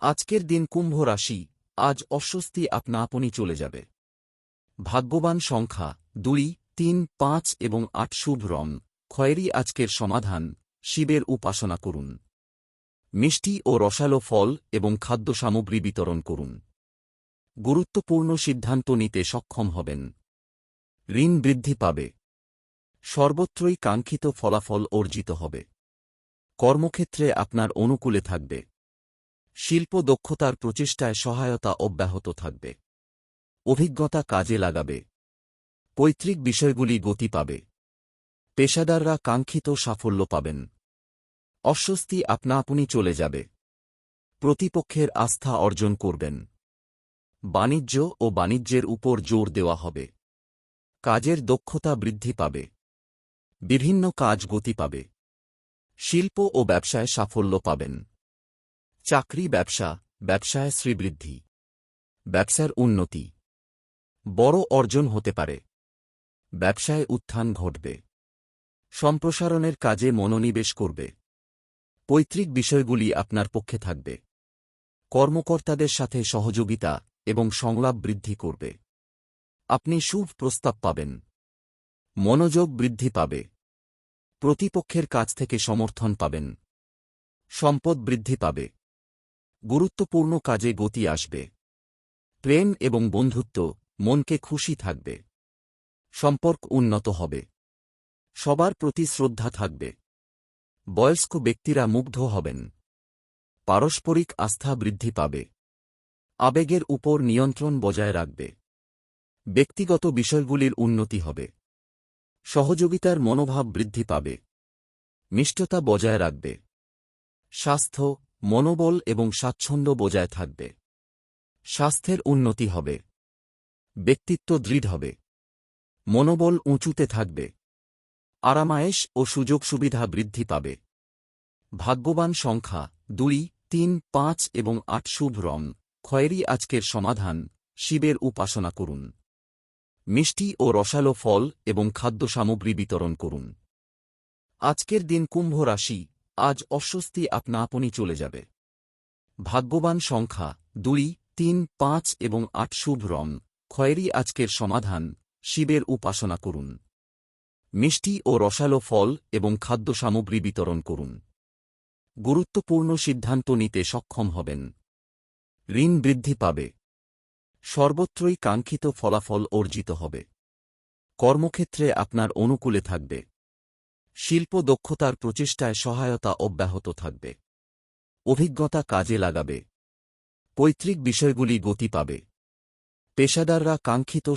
আজকের দিন কুম্ভ রাশি, আজ অস্বস্তি আপনা আপনি চলে যাবে। ভাগ্যবান সংখ্যা, দুই, তিন, পাঁচ এবং আট শুভ রং। খয়েরি আজকের সমাধান, শিবের উপাসনা করুন। মিষ্টি ও রসালো ফল এবং খাদ্য সামগ্রী বিতরণ করুন। গুরুত্বপূর্ণ সিদ্ধান্ত নিতে সক্ষম হবেন। ঋণ বৃদ্ধি পাবে। সর্বত্রই কাঙ্ক্ষিত ফলাফল অর্জিত হবে। কর্মক্ষেত্রে আপনার অনুকূলে থাকবে। শিল্প দক্ষতার প্রচেষ্টায় সহায়তা অব্যাহত থাকবে। অভিজ্ঞতা কাজে লাগাবে। পৈতৃক বিষয়গুলি গতি পাবে। পেশাদাররা কাঙ্ক্ষিত সাফল্য পাবেন। অস্বস্তি আপনা আপনি চলে যাবে। প্রতিপক্ষের আস্থা অর্জন করবেন। বাণিজ্য ও বাণিজ্যের উপর জোর দেওয়া হবে। কাজের দক্ষতা বৃদ্ধি পাবে। বিভিন্ন কাজ গতি পাবে। শিল্প ও ব্যবসায় সাফল্য পাবেন। চাকরি ব্যবসা, ব্যবসায় শ্রীবৃদ্ধি। ব্যবসার উন্নতি। বড় অর্জন হতে পারে। ব্যবসায় উত্থান ঘটবে। সম্প্রসারণের কাজে মনোনিবেশ করবে। পৈতৃক বিষয়গুলি আপনার পক্ষে থাকবে। কর্মকর্তাদের সাথে সহযোগিতা এবং সংলাপ বৃদ্ধি করবে। আপনি শুভ প্রস্তাব পাবেন। মনোযোগ বৃদ্ধি পাবে। প্রতিপক্ষের কাছ থেকে সমর্থন পাবেন। সম্পদ বৃদ্ধি পাবে। গুরুত্বপূর্ণ কাজে গতি আসবে। প্রেম এবং বন্ধুত্ব মনকে খুশি থাকবে। সম্পর্ক উন্নত হবে। সবার প্রতি শ্রদ্ধা থাকবে। বয়স্ক ব্যক্তিরা মুগ্ধ হবেন। পারস্পরিক আস্থা বৃদ্ধি পাবে। আবেগের উপর নিয়ন্ত্রণ বজায় রাখবে। ব্যক্তিগত বিষয়গুলির উন্নতি হবে। সহযোগিতার মনোভাব বৃদ্ধি পাবে। মিষ্টতা বজায় রাখবে। স্বাস্থ্য মনোবল এবং স্বাচ্ছন্দ্য বজায় থাকবে। স্বাস্থ্যের উন্নতি হবে। ব্যক্তিত্ব দৃঢ় হবে। মনোবল উঁচুতে থাকবে। আরামায়েশ ও সুযোগ সুবিধা বৃদ্ধি পাবে। ভাগ্যবান সংখ্যা দুই, তিন, পাঁচ এবং আট শুভ রং। খয়েরি আজকের সমাধান। শিবের উপাসনা করুন। মিষ্টি ও রসালো ফল এবং খাদ্য সামগ্রী বিতরণ করুন। আজকের দিন কুম্ভ রাশি। আজ অস্বস্তি আপনা আপনি চলে যাবে। ভাগ্যবান সংখ্যা, দুই, তিন, পাঁচ এবং আট শুভ রং। খয়েরি আজকের সমাধান, শিবের উপাসনা করুন। মিষ্টি ও রসালো ফল এবং খাদ্য সামগ্রী বিতরণ করুন। গুরুত্বপূর্ণ সিদ্ধান্ত নিতে সক্ষম হবেন। ঋণ বৃদ্ধি পাবে। সর্বত্রই কাঙ্ক্ষিত ফলাফল অর্জিত হবে। কর্মক্ষেত্রে আপনার অনুকূলে থাকবে। শিল্প দক্ষতার প্রচেষ্টায় সহায়তা অব্যাহত থাকবে। অভিজ্ঞতা কাজে লাগাবে। পৈতৃক বিষয়গুলি গতি পাবে। পেশাদাররা কাঙ্ক্ষিত